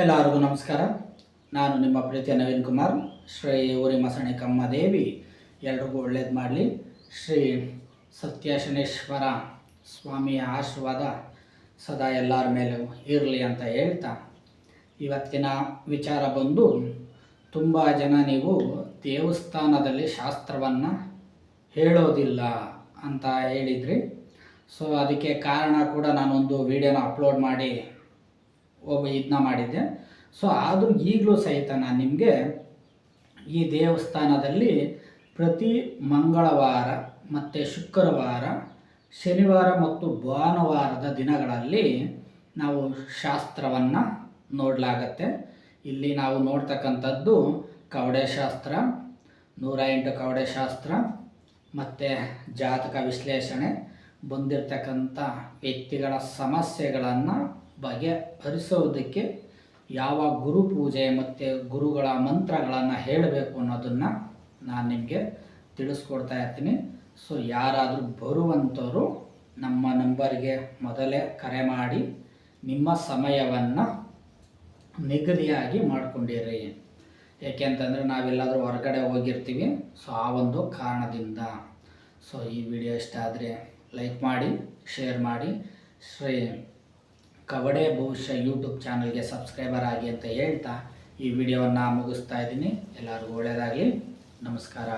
ಎಲ್ಲರಿಗೂ ನಮಸ್ಕಾರ. ನಾನು ನಿಮ್ಮ ಪ್ರೀತಿಯ ನವೀನ್ ಕುಮಾರ್. ಶ್ರೀ ಊರಿ ಮಸಣಿ ದೇವಿ ಎಲ್ರಿಗೂ ಒಳ್ಳೇದು ಮಾಡಲಿ. ಶ್ರೀ ಸತ್ಯಶನೇಶ್ವರ ಸ್ವಾಮಿಯ ಆಶೀರ್ವಾದ ಸದಾ ಎಲ್ಲರ ಮೇಲೂ ಇರಲಿ ಅಂತ ಹೇಳ್ತಾ. ಇವತ್ತಿನ ವಿಚಾರ ಬಂದು, ತುಂಬ ಜನ ನೀವು ದೇವಸ್ಥಾನದಲ್ಲಿ ಶಾಸ್ತ್ರವನ್ನು ಹೇಳೋದಿಲ್ಲ ಅಂತ ಹೇಳಿದ್ರಿ. ಸೊ ಅದಕ್ಕೆ ಕಾರಣ ಕೂಡ ನಾನೊಂದು ವಿಡಿಯೋನ ಅಪ್ಲೋಡ್ ಮಾಡಿ ಒಬ್ಬ ಇದನ್ನ ಮಾಡಿದ್ದೆ. ಸೊ ಆದರೂ ಈಗಲೂ ಸಹಿತ ನಾನು ನಿಮಗೆ ಈ ದೇವಸ್ಥಾನದಲ್ಲಿ ಪ್ರತಿ ಮಂಗಳವಾರ ಮತ್ತು ಶುಕ್ರವಾರ, ಶನಿವಾರ ಮತ್ತು ಭಾನುವಾರದ ದಿನಗಳಲ್ಲಿ ನಾವು ಶಾಸ್ತ್ರವನ್ನು ನೋಡಲಾಗತ್ತೆ. ಇಲ್ಲಿ ನಾವು ನೋಡ್ತಕ್ಕಂಥದ್ದು ಕವಡೆ ಶಾಸ್ತ್ರ ನೂರ ಎಂಟು ಕವಡೆ ಶಾಸ್ತ್ರ ಮತ್ತು ಜಾತಕ ವಿಶ್ಲೇಷಣೆ, ಬಂದಿರತಕ್ಕಂಥ ವ್ಯಕ್ತಿಗಳ ಸಮಸ್ಯೆಗಳನ್ನು ಬಗೆಹರಿಸೋದಕ್ಕೆ ಯಾವ ಗುರು ಪೂಜೆ ಮತ್ತು ಗುರುಗಳ ಮಂತ್ರಗಳನ್ನು ಹೇಳಬೇಕು ಅನ್ನೋದನ್ನು ನಾನು ನಿಮಗೆ ತಿಳಿಸ್ಕೊಡ್ತಾ ಇರ್ತೀನಿ. ಸೊ ಯಾರಾದರೂ ಬರುವಂಥವರು ನಮ್ಮ ನಂಬರ್ಗೆ ಮೊದಲೇ ಕರೆ ಮಾಡಿ ನಿಮ್ಮ ಸಮಯವನ್ನು ನಿಗದಿಯಾಗಿ ಮಾಡಿಕೊಂಡಿರಿ. ಏಕೆಂತಂದರೆ ನಾವೆಲ್ಲಾದರೂ ಹೊರಗಡೆ ಹೋಗಿರ್ತೀವಿ. ಸೊ ಆ ಒಂದು ಕಾರಣದಿಂದ. ಸೊ ಈ ವಿಡಿಯೋ ಇಷ್ಟ ಆದರೆ ಲೈಕ್ ಮಾಡಿ, ಶೇರ್ ಮಾಡಿ. ಶ್ರೀ ಕವಡೆ ಭವಿಷ್ಯ ಯೂಟ್ಯೂಬ್ ಚಾನಲ್ಗೆ ಸಬ್ಸ್ಕ್ರೈಬರ್ ಆಗಿ ಅಂತ ಹೇಳ್ತಾ ಈ ವಿಡಿಯೋವನ್ನು ಮುಗಿಸ್ತಾ ಇದ್ದೀನಿ. ಎಲ್ಲರಿಗೂ ಒಳ್ಳೆಯದಾಗಲಿ ನಮಸ್ಕಾರ.